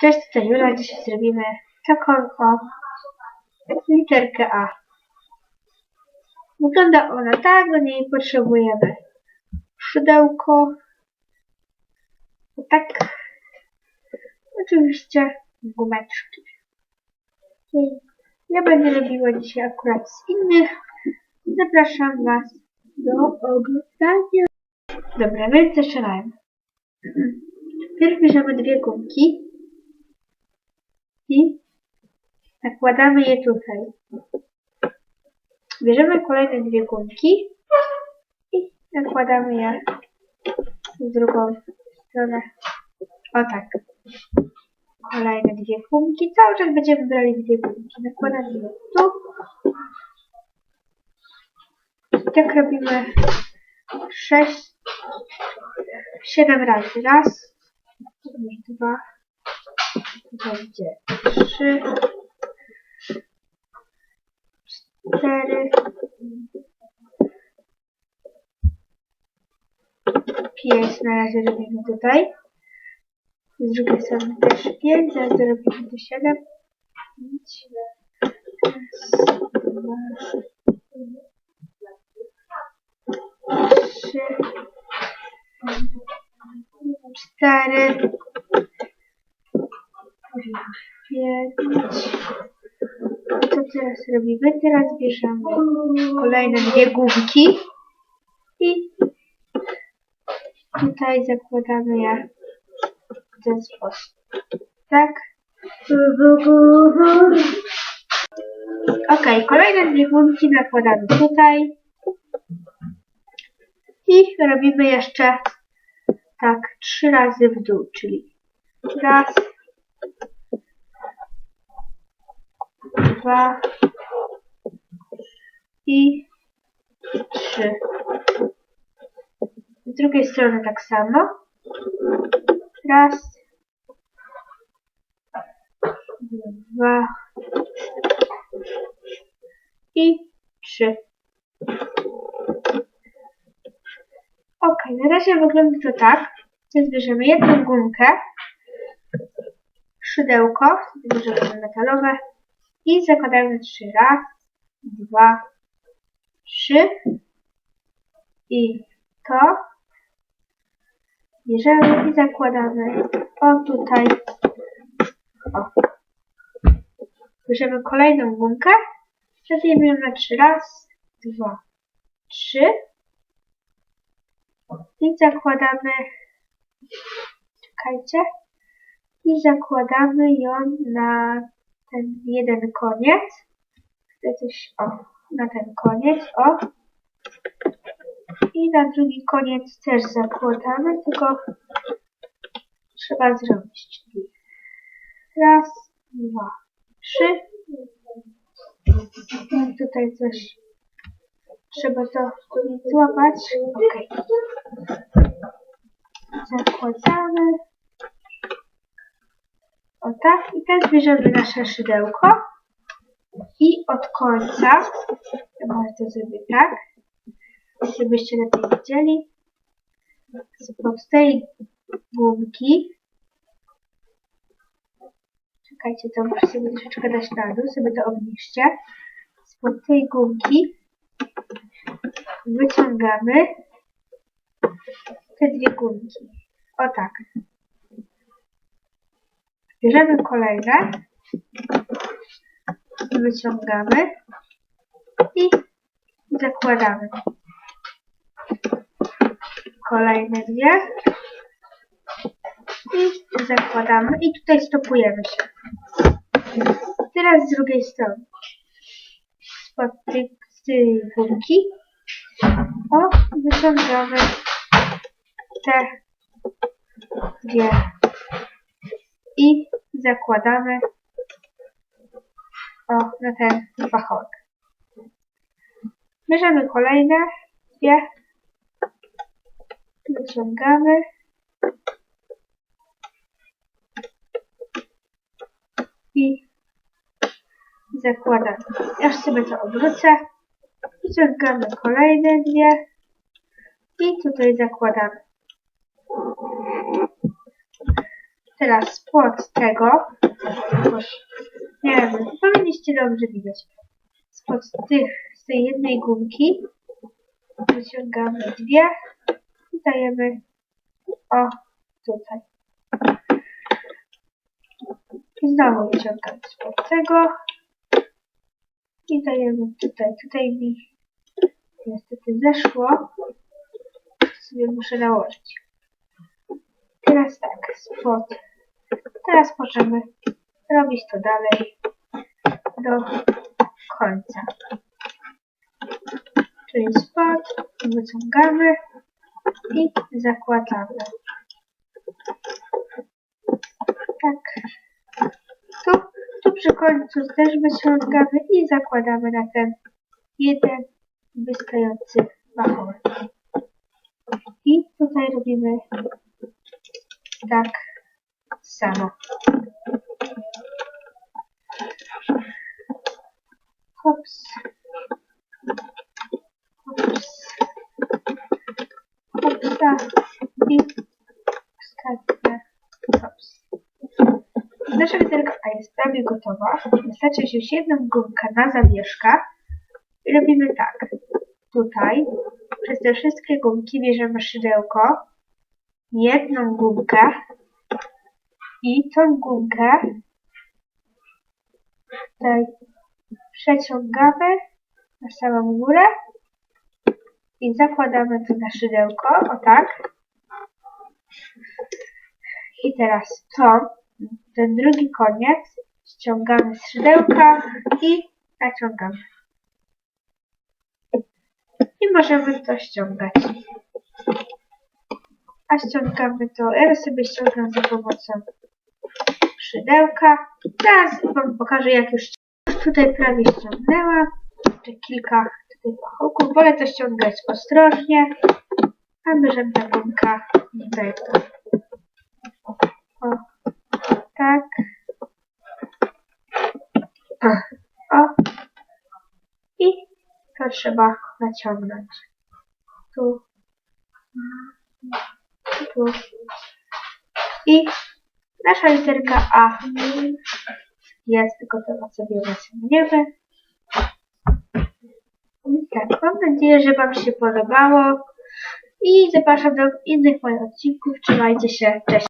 Cześć, tutaj Jula. Dzisiaj zrobimy taką o literkę A. Wygląda ona tak, do niej potrzebujemy szydełko. Tak. Oczywiście gumeczki. Ja będę robiła dzisiaj akurat z innych. Zapraszam Was do oglądania. Dobra, więc zaczynajmy. Pierw bierzemy dwie gumki i nakładamy je tutaj. Bierzemy kolejne dwie gumki i nakładamy je w drugą stronę. O tak. Kolejne dwie gumki. Cały czas będziemy brali dwie gumki. Nakładamy je tu. I tak robimy sześć, siedem razy. Raz, dwa, będzie trzy, cztery, pięć na razie robimy tutaj. Z drugiej strony też pięć, zaraz dorobimy do siedem. Pięć. Raz, dwa, trzy, cztery, pięć. Co teraz robimy? Teraz bierzemy kolejne dwie gumki i tutaj zakładamy je w ten sposób. Tak. Ok, kolejne dwie gumki nakładamy tutaj i robimy jeszcze tak trzy razy w dół, czyli raz, dwa i trzy. Z drugiej strony tak samo. Raz, dwa i trzy. Ok, na razie wygląda to tak. Teraz bierzemy jedną gumkę, szydełko, bierzemy metalowe i zakładamy trzy. Raz, dwa, trzy i to bierzemy i zakładamy o tutaj. O. Bierzemy kolejną gumkę, przebijemy ją na trzy. Raz, dwa, trzy i zakładamy, czekajcie, i zakładamy ją na ten jeden koniec. Chcę coś, o, na ten koniec, o. I na drugi koniec też zakładamy, tylko trzeba zrobić, czyli raz, dwa, trzy. I tutaj coś trzeba to złapać. Ok. Zakładamy. O tak. I teraz bierzemy nasze szydełko. I od końca, może to zrobię tak, żebyście lepiej widzieli, spod tej gumki, czekajcie, to muszę sobie troszeczkę dać na dół, sobie to obniżcie, spod tej gumki wyciągamy te dwie gumki. O tak. Bierzemy kolejne, wyciągamy i zakładamy. Kolejne dwie i zakładamy i tutaj stopujemy się. Teraz z drugiej strony. Spod tej, z tej gumki o, wyciągamy te dwie i zakładamy o, na ten pachołek. Bierzemy kolejne dwie, wyciągamy i zakładamy. Aż sobie to obrócę. Wyciągamy kolejne dwie i tutaj zakładamy. Teraz spod tego, nie wiem, powinniście dobrze widzieć, spod tych, z tej jednej gumki wyciągamy dwie i dajemy o tutaj. I znowu wyciągamy spod tego i dajemy tutaj. Tutaj mi niestety zeszło. Sobie muszę nałożyć. Teraz tak, spod. Teraz możemy robić to dalej do końca. Czyli spod wyciągamy i zakładamy. Tak. Tu, tu przy końcu też wyciągamy i zakładamy na ten jeden wystający bachor. I tutaj robimy tak samo. Hops. Hops. Hopsa. I ostatnia. Hops. Nasza literka A jest prawie gotowa. Wystarczy wziąć jedną gumkę na zawieszkę i robimy tak. Tutaj przez te wszystkie gumki bierzemy szydełko, jedną gumkę i tą gumkę tutaj przeciągamy na samą górę i zakładamy to na szydełko, o tak. I teraz to, ten drugi koniec ściągamy z szydełka i naciągamy. I możemy to ściągać. A to, ja sobie ściągam za pomocą szydełka. Teraz Wam pokażę jak już tutaj prawie ściągnęłam. Jeszcze kilka tutaj pachołków. Wolę to ściągać ostrożnie, aby żadna gumka nie wejdą. O, tak. O. I to trzeba naciągnąć. Tu. I nasza literka A jest gotowa sobie naciągniemy. Tak, mam nadzieję, że Wam się podobało. I zapraszam do innych moich odcinków. Trzymajcie się. Cześć.